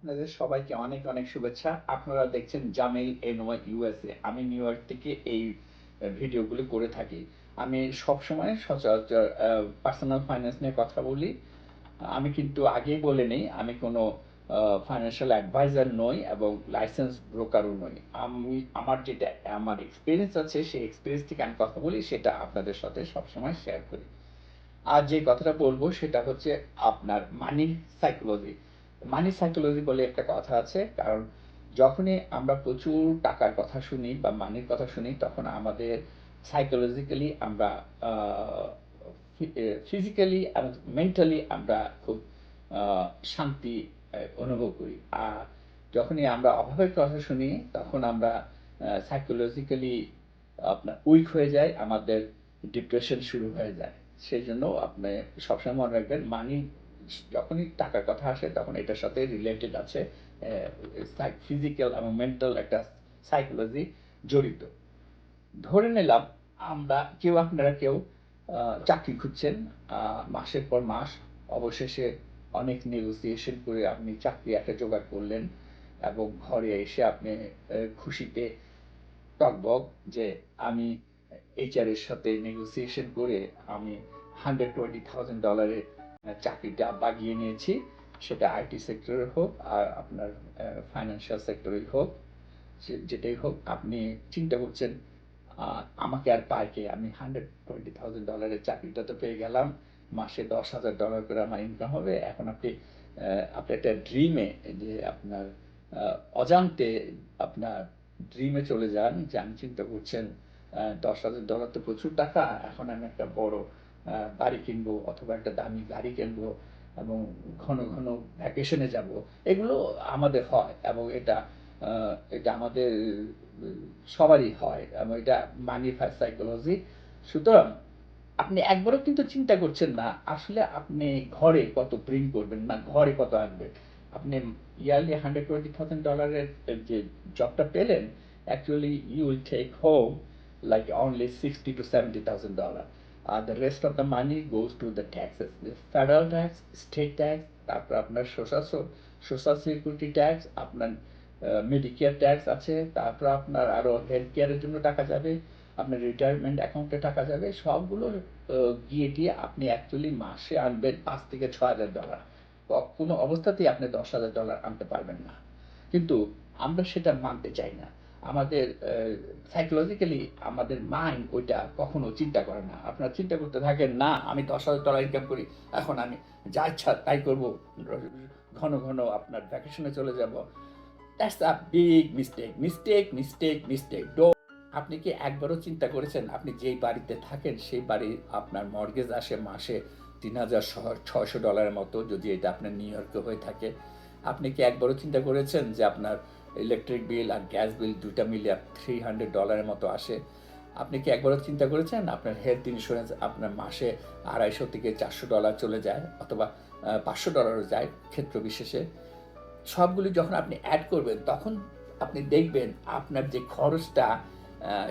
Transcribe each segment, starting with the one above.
আপনাদের সবাইকে অনেক অনেক শুভেচ্ছা। আপনারা দেখছেন জামিল এনওয়াই ইউএসএ। আমি নিউ ইয়র্ক থেকে এই ভিডিওগুলো করে থাকি। আমি সবসময় সচরাচর পার্সোনাল ফাইন্যান্স নিয়ে কথা বলি। আমি কিন্তু আগেই বলে নেই, আমি কোনো ফাইন্যান্সিয়াল অ্যাডভাইজার নই এবং লাইসেন্স ব্রোকারও নই। আমি, আমার যেটা, আমার এক্সপিরিয়েন্স আছে, সেই এক্সপিরিয়েন্স থেকে আমি কথা বলি, সেটা আপনাদের সাথে সবসময় শেয়ার করি। আর যে কথাটা বলব, সেটা হচ্ছে আপনার মানি সাইকোলজি মানি সাইকোলজি বলে একটা কথা আছে, কারণ যখনই আমরা প্রচুর টাকার কথা শুনি বা মানির কথা শুনি, তখন আমাদের সাইকোলজিক্যালি আমরা ফিজিক্যালি এবং মেন্টালি আমরা খুব শান্তি অনুভব করি। আর যখনই আমরা অভাবের কথা শুনি, তখন আমরা সাইকোলজিক্যালি আপনার উইক হয়ে যায় আমাদের ডিপ্রেশন শুরু হয়ে যায়। সেই জন্য আপনি সবসময় মনে রাখবেন মানি যখনই টাকার কথা আসে, তখন এটার সাথে রিলেটেড আছে ফিজিক্যাল এবং মেন্টাল একটা সাইকোলজি জড়িত। ধরে নিলাম আমরা কেউ আপনারা কেউ চাকরি খুঁজছেন মাসের পর মাস অবশেষে অনেক নেগোসিয়েশন করে আপনি চাকরি একটা জোগাড় করলেন এবং ঘরে এসে আপনি খুশিতে টকবক যে আমি এইচআর এর সাথে নেগোসিয়েশন করে আমি হান্ড্রেড টোয়েন্টি থাউজেন্ড ডলারের চাকরিটা বাগিয়ে নিয়েছি। সেটা আইটি সেক্টরে হোক আর আপনার ফাইন্যান্সিয়াল সেক্টরেই হোক যেটাই হোক, আপনি চিন্তা করছেন আমাকে আর পায় কে আমি হান্ড্রেড টোয়েন্টি থাউজেন্ড ডলারের চাকরিটা তো পেয়ে গেলাম। মাসে দশ হাজার ডলার করে আমার ইনকাম হবে। এখন আপনি আপনি একটা ড্রিমে যে আপনার অজান্তে আপনার ড্রিমে চলে যান যে, আমি চিন্তা করছেন দশ হাজার ডলার তো প্রচুর টাকা। এখন আমি একটা বড় বাড়ি কিনবো অথবা একটা দামি গাড়ি কিনবো এবং ঘন ঘন ভ্যাকেশনে যাব, এগুলো আমাদের হয় এবং এটা এটা আমাদের সবারই হয় এবং এটা মানি ফার সাইকোলজি সুতরাং আপনি একবারও কিন্তু চিন্তা করছেন না, আসলে আপনি ঘরে কত প্রিন্ট করবেন না ঘরে কত আনবেন? আপনি ইয়ারলি হান্ড্রেড টোয়েন্টি থাউজেন্ড ডলারের যে জবটা পেলেন actually you will take home like only sixty two seventy thousand dollar R the rest of the money goes to the taxes federal tax state tax তারপর আপনার সোশ্যাল সোশ্যাল সিকিউরিটি ট্যাক্স আপনার medicare tax আছে, তারপর আপনার আরও health কেয়ারের জন্য টাকা যাবে, আপনার রিটায়ারমেন্ট অ্যাকাউন্টে টাকা যাবে, সবগুলো গিয়ে দিয়ে আপনি অ্যাকচুয়ালি মাসে আনবেন পাঁচ থেকে ছ হাজার ডলার কোনো অবস্থাতেই আপনি দশ হাজার ডলার আনতে পারবেন না। কিন্তু আমরা সেটা মানতে চাই না। আমাদের সাইকোলজিক্যালি আমাদের মাইন্ড ওইটা কখনো চিন্তা করে না। আপনারা চিন্তা করতে থাকেন, না, আমি দশ হাজার ডলার ইনকাম করি, এখন আমি যা ইচ্ছা তাই করব। ঘন ঘন আপনার ভ্যাকেশনে চলে যাব। That's a big mistake mistake mistake mistake do আপনি কি একবারও চিন্তা করেছেন? আপনি যেই বাড়িতে থাকেন, সেই বাড়ি আপনার মর্গেজ আসে মাসে তিন হাজার ছয়শো ডলারের মতো, যদি এটা আপনার নিউ ইয়র্কে হয়ে থাকে। আপনি কি একবারও চিন্তা করেছেন যে আপনার ইলেকট্রিক বিল আর গ্যাস বিল দুইটা মিলে থ্রি হান্ড্রেড ডলারের মতো আসে? আপনি কি একবারও চিন্তা করেছেন আপনার হেলথ ইন্স্যুরেন্স আপনার মাসে আড়াইশো থেকে চারশো ডলার চলে যায় অথবা পাঁচশো ডলারও যায় ক্ষেত্র বিশেষে? সবগুলি যখন আপনি অ্যাড করবেন, তখন আপনি দেখবেন আপনার যে খরচটা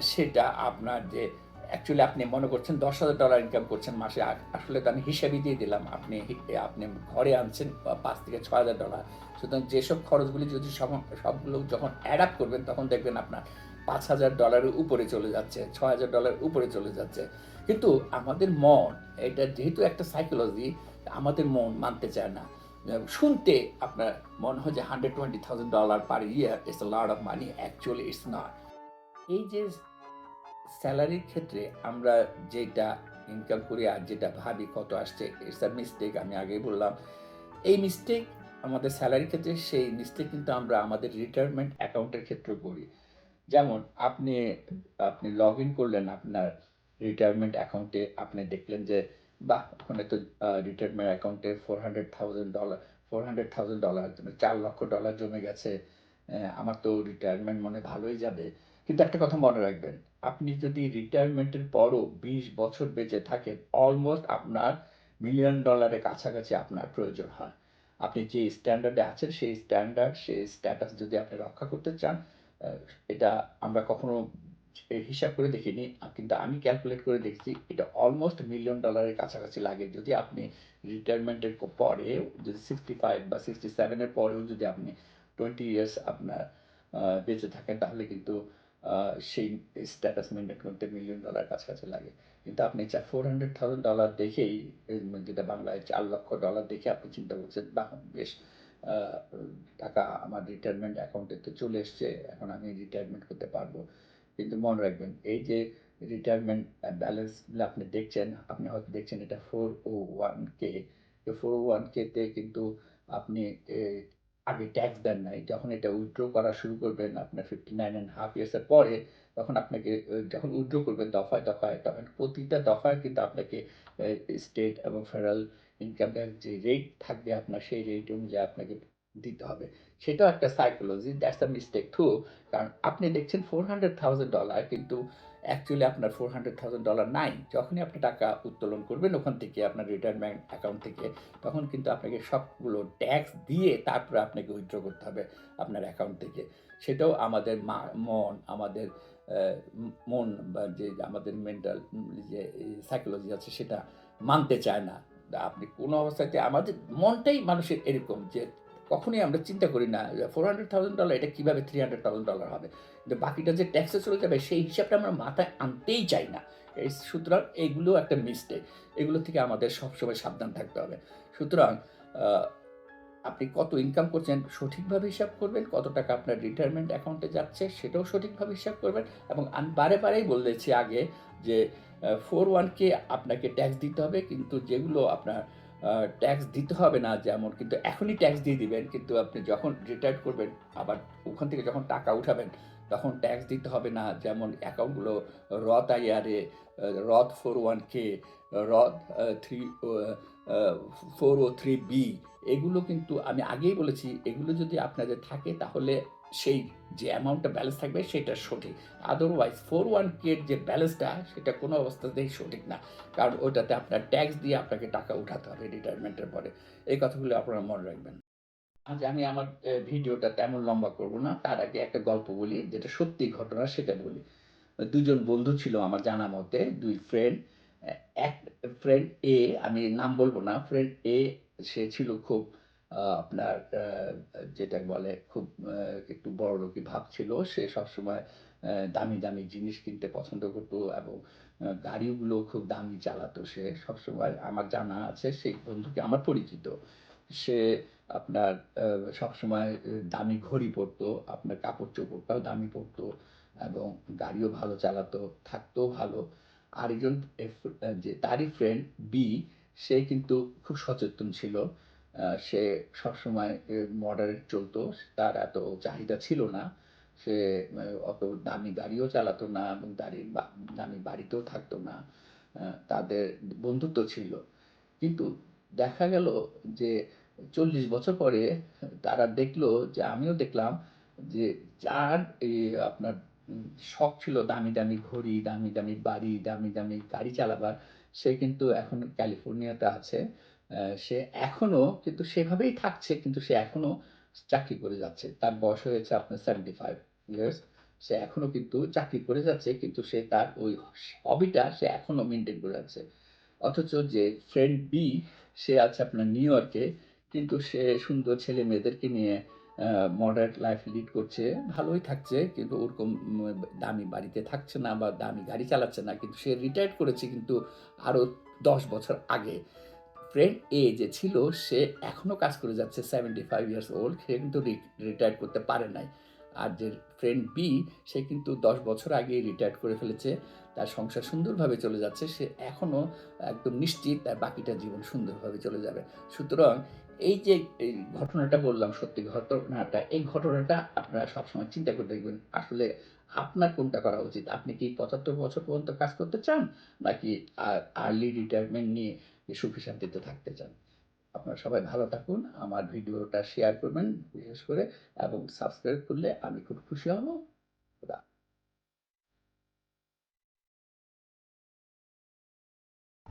সেটা আপনার যে অ্যাকচুয়ালি আপনি মনে করছেন দশ হাজার ডলার ইনকাম করছেন মাসে আসলে তো আমি হিসাবই দিয়ে দিলাম, আপনি আপনি ঘরে আনছেন পাঁচ থেকে ছয় হাজার ডলার সুতরাং যেসব খরচগুলি যদি সব- সবগুলো যখন অ্যাড আপ করবেন, তখন দেখবেন আপনার পাঁচ হাজার ডলারের উপরে চলে যাচ্ছে, ছয় হাজার ডলারের উপরে চলে যাচ্ছে। কিন্তু আমাদের মন, এটা যেহেতু একটা সাইকোলজি আমাদের মন মানতে চায় না। শুনতে আপনার মনে হয় যে hundred twenty thousand dollar per year it's lot of money actually it's not এই যে স্যালারির ক্ষেত্রে আমরা যেটা ইনকাম করি আর যেটা ভাবি কত আসছে আ মিস্টেক আমি আগেই বললাম। এই মিস্টেক আমাদের স্যালারির ক্ষেত্রে, সেই মিস্টেক কিন্তু আমরা আমাদের রিটায়ারমেন্ট অ্যাকাউন্টের ক্ষেত্রে করি। যেমন আপনি আপনি লগ ইন করলেন আপনার রিটায়ারমেন্ট অ্যাকাউন্টে আপনি দেখলেন যে, বাহ, ওখানে তো রিটায়ারমেন্ট অ্যাকাউন্টে four hundred thousand dollar four hundred thousand dollar চার লক্ষ ডলার জমে গেছে। আমার তো রিটায়ারমেন্ট মনে ভালোই যাবে। কিন্তু একটা কথা মনে রাখবেন, আপনি যদি রিটায়ারমেন্টের পরও বিশ বছর বেঁচে থাকেন অলমোস্ট আপনার মিলিয়ন ডলারের কাছাকাছি আপনার প্রয়োজন হয় আপনি যে স্ট্যান্ডার্ডে আছেন, সেই স্ট্যান্ডার্ড সেই স্ট্যাটাস যদি আপনি রক্ষা করতে চান এটা আমরা কখনো হিসাব করে দেখিনি। কিন্তু আমি ক্যালকুলেট করে দেখছি, এটা অলমোস্ট মিলিয়ন ডলারের কাছাকাছি লাগে। যদি আপনি রিটায়ারমেন্টের ক পরেও যদি 65 বা সিক্সটি সেভেনের পরেও যদি আপনি 20 ইয়ার্স আপনার বেঁচে থাকেন, তাহলে কিন্তু সেই স্ট্যাটাস মেইনটেইন করতে মিলিয়ন ডলার কাছাকাছি লাগে। কিন্তু আপনি চা $400,000 দেখেই যেটা বাংলায় $4,00,000 দেখে আপনি চিন্তা করছেন, বা বেশ টাকা আমার রিটায়ারমেন্ট অ্যাকাউন্টে তো চলে এসছে। এখন আমি রিটায়ারমেন্ট করতে পারব। কিন্তু মনে রাখবেন এই যে রিটায়ারমেন্ট আ ব্যালেন্স আপনি দেখছেন, আপনি হয়তো দেখছেন এটা ফোর ও ওয়ান 401k তো 401k তে কিন্তু আপনি আগে ট্যাক্স দেন নাই। যখন এটা উইথড্র করা শুরু করবেন আপনার 59 and হাফ ইয়ার্সের পরে তখন আপনাকে যখন উইথড্র করবেন দফায়, দফায় তখন প্রতিটা দফায় কিন্তু আপনাকে স্টেট এবং ফেডারেল ইনকাম ট্যাক্স যে রেট থাকবে আপনার সেই রেট অনুযায়ী আপনাকে দিতে হবে। সেটাও একটা psychology that's a mistake too কারণ আপনি দেখছেন $400,000 কিন্তু অ্যাকচুয়ালি আপনার $400,000 নাই। যখনই আপনি টাকা উত্তোলন করবেন ওখান থেকে আপনার রিটায়ারমেন্ট অ্যাকাউন্ট থেকে তখন কিন্তু আপনাকে সবগুলো ট্যাক্স দিয়ে তারপরে আপনাকে উইথড্র করতে হবে আপনার অ্যাকাউন্ট থেকে। সেটাও আমাদের মন আমাদের মন বা যে আমাদের মেন্টাল যে সাইকোলজি আছে সেটা মানতে চায় না। আপনি কোনো অবস্থাতে আমাদের মনটাই মানুষের এরকম যে কখনোই আমরা চিন্তা করি না $400,000 এটা কীভাবে $300,000 হবে। কিন্তু বাকিটা যে ট্যাক্সে চলে যাবে সেই হিসাবটা আমরা মাথায় আনতেই চাই না। এই সুতরাং এগুলো একটা মিস্টেক। এগুলো থেকে আমাদের সবসময় সাবধান থাকতে হবে। সুতরাং আপনি কত ইনকাম করছেন সঠিকভাবে হিসাব করবেন, কত টাকা আপনার রিটায়ারমেন্ট অ্যাকাউন্টে যাচ্ছে সেটাও সঠিকভাবে হিসাব করবেন এবং আমি বারে, বারেই বলেছি আগে যে আ 401k আপনাকে ট্যাক্স দিতে হবে কিন্তু যেগুলো আপনার ট্যাক্স দিতে হবে না যেমন কিন্তু এখনই ট্যাক্স দিয়ে দিবেন কিন্তু আপনি যখন রিটায়ার্ড করবেন আবার ওখান থেকে যখন টাকা উঠাবেন তখন ট্যাক্স দিতে হবে না। যেমন অ্যাকাউন্টগুলো রথ IRA, Roth 401k, Roth three four ও থ্রি বি এগুলো কিন্তু আমি আগেই বলেছি এগুলো যদি আপনাদের থাকে তাহলে সেই যে অ্যামাউন্টটা ব্যালেন্স থাকবে সেটা সঠিক। আদারওয়াইজ 401k এর যে ব্যালেন্সটা সেটা কোনো অবস্থাতেই সঠিক না। কারণ ওটাতে আপনার ট্যাক্স দিয়ে আপনাকে টাকা উঠাতে হবে রিটায়ারমেন্টের পরে। এই কথাগুলো আপনারা মনে রাখবেন। আজ আমি আমার ভিডিওটা তেমন লম্বা করব না। তার আগে একটা গল্প বলি, যেটা সত্যি ঘটনা সেটা বলি। দুজন বন্ধু ছিল আমার জানা মতে, দুই ফ্রেন্ড। এক ফ্রেন্ড এ আমি নাম বলব না। ফ্রেন্ড এ সে ছিল খুব আপনার যেটা বলে খুব একটু বড়লোকি ভাব ছিল। সে সবসময় দামি, দামি জিনিস কিনতে পছন্দ করত এবং গাড়িগুলো খুব দামি চালাতো সে। সবসময় আমার জানা আছে সেই বন্ধুকে আমার পরিচিত। সে আপনার সবসময় দামি ঘড়ি পরতো, আপনার কাপড়-চোপড়টাও দামি পরতো এবং গাড়িও ভালো চালাতো, থাকতো ভালো। আরেকজন যে তারই ফ্রেন্ড বি সে কিন্তু খুব সচেতন ছিল। সে সবসময় মডারেট চলতো। তার এত চাহিদা ছিল না। সে অত দামি গাড়িও চালাতো না এবং দাড়ি দামি বাড়িতেও থাকতো না। তাদের বন্ধুত্ব ছিল। কিন্তু দেখা গেল যে ৪০ বছর পরে তারা দেখল যে আমিও দেখলাম যে যার আপনার শখ ছিল দামি, দামি ঘড়ি, দামি, দামি বাড়ি, দামি, দামি গাড়ি চালাবার সে কিন্তু এখন ক্যালিফোর্নিয়াতে আছে। সে এখনও কিন্তু সেভাবেই থাকছে, কিন্তু সে এখনও চাকরি করে যাচ্ছে। তার বয়স হয়েছে আপনার 75 ইয়ার্স। সে এখনও কিন্তু চাকরি করে যাচ্ছে, কিন্তু সে তার ওই হবিটা সে এখনও মেইনটেইন করে যাচ্ছে। অথচ যে ফ্রেন্ড B, সে আছে আপনার নিউ ইয়র্কে কিন্তু সে সুন্দর ছেলে-মেয়েদেরকে নিয়ে আ মডারেট লাইফ লিড করছে। ভালোই থাকছে, কিন্তু ওরকম দামি বাড়িতে থাকছে না বা দামি গাড়ি চালাচ্ছে না। কিন্তু সে রিটায়ার্ড করেছে কিন্তু আরও ১০ বছর আগে। ফ্রেন্ড এ যে ছিল সে এখনও কাজ করে যাচ্ছে 75 ইয়ার্স ওল্ড সে কিন্তু রি রিটায়ার্ড করতে পারে নাই। আর যে ফ্রেন্ড বি সে কিন্তু ১০ বছর আগেই রিটায়ার করে ফেলেছে। তার সংসার সুন্দরভাবে চলে যাচ্ছে। সে এখনও একদম নিশ্চিত তার বাকিটা জীবন সুন্দরভাবে চলে যাবে। সুতরাং এই যে ঘটনাটা বললাম সত্যি ঘটনাটা, এই ঘটনাটা আপনারা সবসময় চিন্তা করে দেখবেন আসলে আপনার কোনটা করা উচিত? আপনি কি ৭৫ বছর পর্যন্ত কাজ করতে চান? নাকি আর্লি রিটায়ারমেন্ট নিয়ে সুখে শান্তিতে থাকতে চান? আপনারা সবাই ভালো থাকুন। আমার ভিডিওটা শেয়ার করবেন, বিশেষ করে, এবং সাবস্ক্রাইব করলে আমি খুব খুশি হব।